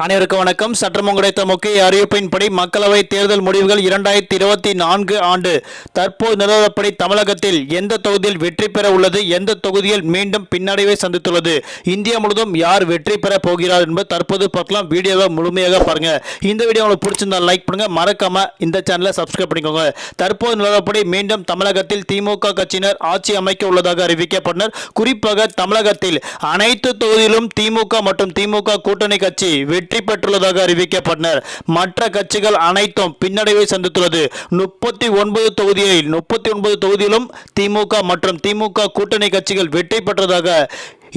அனைவருக்கும் வணக்கம். சற்றம் கிடைத்த முக்கிய அறிவிப்பின்படி மக்களவை தேர்தல் முடிவுகள் இரண்டாயிரத்தி இருபத்தி நான்கு ஆண்டு தற்போது நிலவரப்படி தமிழகத்தில் எந்த தொகுதியில் வெற்றி பெற உள்ளது எந்த தொகுதியில் மீண்டும் பின்னடைவை சந்தித்துள்ளது இந்தியா முழுவதும் யார் வெற்றி பெற போகிறார் என்பது தற்போது பார்க்கலாம். வீடியோவை முழுமையாக பாருங்க. இந்த வீடியோ உங்களுக்கு பிடிச்சிருந்தால் லைக் பண்ணுங்க. மறக்காம இந்த சேனலை சப்ஸ்கிரைப் பண்ணிக்கோங்க. தற்போது நிலவரப்படி மீண்டும் தமிழகத்தில் திமுக கட்சியினர் ஆட்சி அமைக்க உள்ளதாக அறிவிக்கப்பட்டனர் குறிப்பாக தமிழகத்தில் அனைத்து தொகுதியிலும் திமுக மற்றும் திமுக கூட்டணி கட்சி வெற்றி பெற்றுள்ளதாக அறிவிக்கப்பட்டனர். மற்ற கட்சிகள் அனைத்தும் பின்னடைவை சந்தித்துள்ளது. முப்பத்தி ஒன்பது தொகுதியில் முப்பத்தி ஒன்பது தொகுதியிலும் திமுக மற்றும் திமுக கூட்டணி கட்சிகள் வெற்றி பெற்றதாக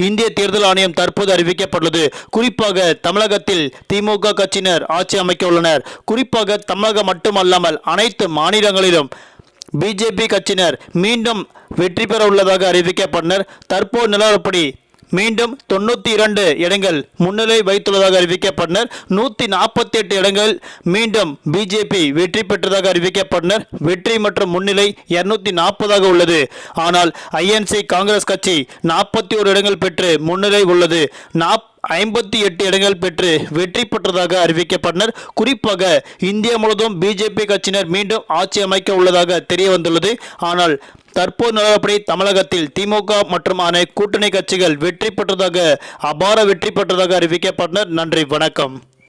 இந்திய தேர்தல் ஆணையம் தற்போது அறிவிக்கப்பட்டுள்ளது. குறிப்பாக தமிழகத்தில் திமுக கட்சியினர் ஆட்சி அமைக்க உள்ளனர். குறிப்பாக தமிழகம் மட்டுமல்லாமல் அனைத்து மாநிலங்களிலும் பிஜேபி கட்சியினர் மீண்டும் வெற்றி பெற உள்ளதாக அறிவிக்கப்பட்டனர். தற்போது நிலவரப்படி மீண்டும் தொண்ணூற்றி இரண்டு இடங்கள் முன்னிலை வைத்துள்ளதாக அறிவிக்கப்பட்டனர். நூற்றி நாற்பத்தி எட்டு இடங்கள் மீண்டும் பிஜேபி வெற்றி பெற்றதாக அறிவிக்கப்பட்டனர். வெற்றி மற்றும் முன்னிலை இருநூத்தி நாற்பதாக உள்ளது. ஆனால் ஐஎன்சி காங்கிரஸ் கட்சி நாற்பத்தி ஒரு இடங்கள் பெற்று முன்னிலை உள்ளது. நாப் ஐம்பத்தி எட்டு இடங்கள் பெற்று வெற்றி பெற்றதாக அறிவிக்கப்பட்டனர். குறிப்பாக இந்தியா முழுவதும் பிஜேபி கட்சியினர் மீண்டும் ஆட்சி அமைக்க உள்ளதாக தெரிய வந்துள்ளது ஆனால் தற்போது நிலவரப்படி தமிழகத்தில் திமுக மற்றும் அனை கூட்டணி கட்சிகள் வெற்றி பெற்றதாக அபார வெற்றி பெற்றதாக அறிவிக்கப்பட்டனர். நன்றி வணக்கம்.